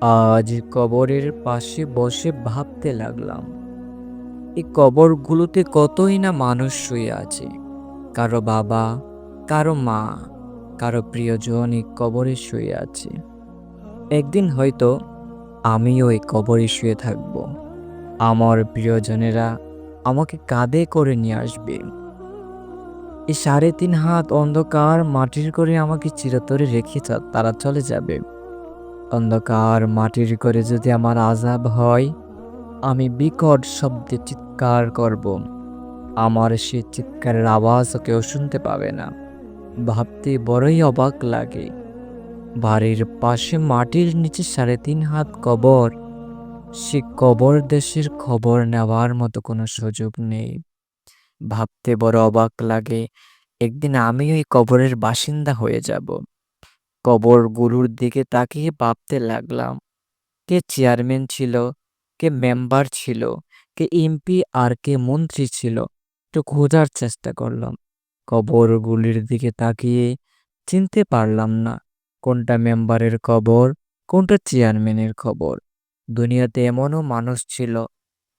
আজ কবরের পাশে বসে ভাবতে লাগলাম, এই কবরগুলোতে কতই না মানুষ শুয়ে আছে। কারও বাবা, কারও মা, কারও প্রিয়জন এই কবরে শুয়ে আছে। একদিন হয়তো আমিও এই কবরে শুয়ে থাকব। আমার প্রিয়জনেরা আমাকে কাঁধে করে নিয়ে আসবে। এই সাড়ে তিন হাত অন্ধকার মাটির করে আমাকে চিরতরে রেখে তারা চলে যাবে। অন্ধকার মাটির করে যদি আমার আজাব হয়, আমি বিকট শব্দে চিৎকার করব। আমার সে চিৎকারের আওয়াজ কেউ শুনতে পাবে না। ভাবতে বড়ই অবাক লাগে। বাড়ির পাশে মাটির নিচে সাড়ে তিন হাত কবর। সে কবর দেশের খবর নেওয়ার মতো কোনো সুযোগ নেই। ভাবতে বড় অবাক লাগে, একদিন আমিও এই কবরের বাসিন্দা হয়ে যাব। কবরগুলোর দিকে তাকিয়ে ভাবতে লাগলাম। কে চেয়ারম্যান ছিল, কে মেম্বার ছিল, কে এমপি আর কে মন্ত্রী ছিল, একটু খোঁজার চেষ্টা করলাম। কবরগুলির দিকে তাকিয়ে চিনতে পারলাম না, কোনটা মেম্বারের কবর, কোনটা চেয়ারম্যানের খবর দুনিয়াতে এমনও মানুষ ছিল,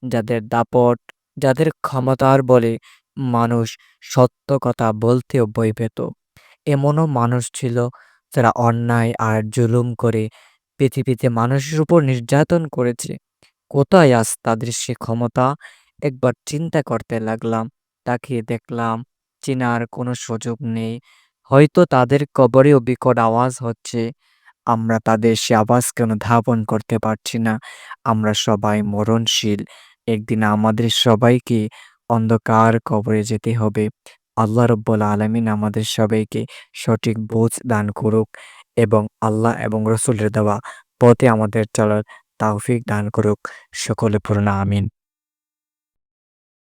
যাদের দাপট, যাদের ক্ষমতার বলে মানুষ সত্য কথা বলতেও বই পেত। এমনও মানুষ ছিল যারা অন্যায় আর জুলুম করে পৃথিবীতে মানুষের উপর নির্যাতন করেছে, কোথায় আজ তাদের সে ক্ষমতা? একবার চিন্তা করতে লাগলাম, তাকিয়ে দেখলাম চেনার কোনো সুযোগ নেই। হয়তো তাদের কবরেও বিকট আওয়াজ হচ্ছে। আমরা তাদের সে আওয়াজকে অনুধাবন করতে পারছি না? আমরা সবাই মরণশীল। একদিন আমাদের সবাইকে অন্ধকার কবরে যেতে হবে। আল্লাহ রব্বুল আলমিন আমাদের সবাইকে সঠিক বোঝ দান করুক এবং আল্লাহ এবং রসুলের দেওয়া পথে আমাদের চলার তাওফিক দান করুক। সকলে পূর্ণ আমিন।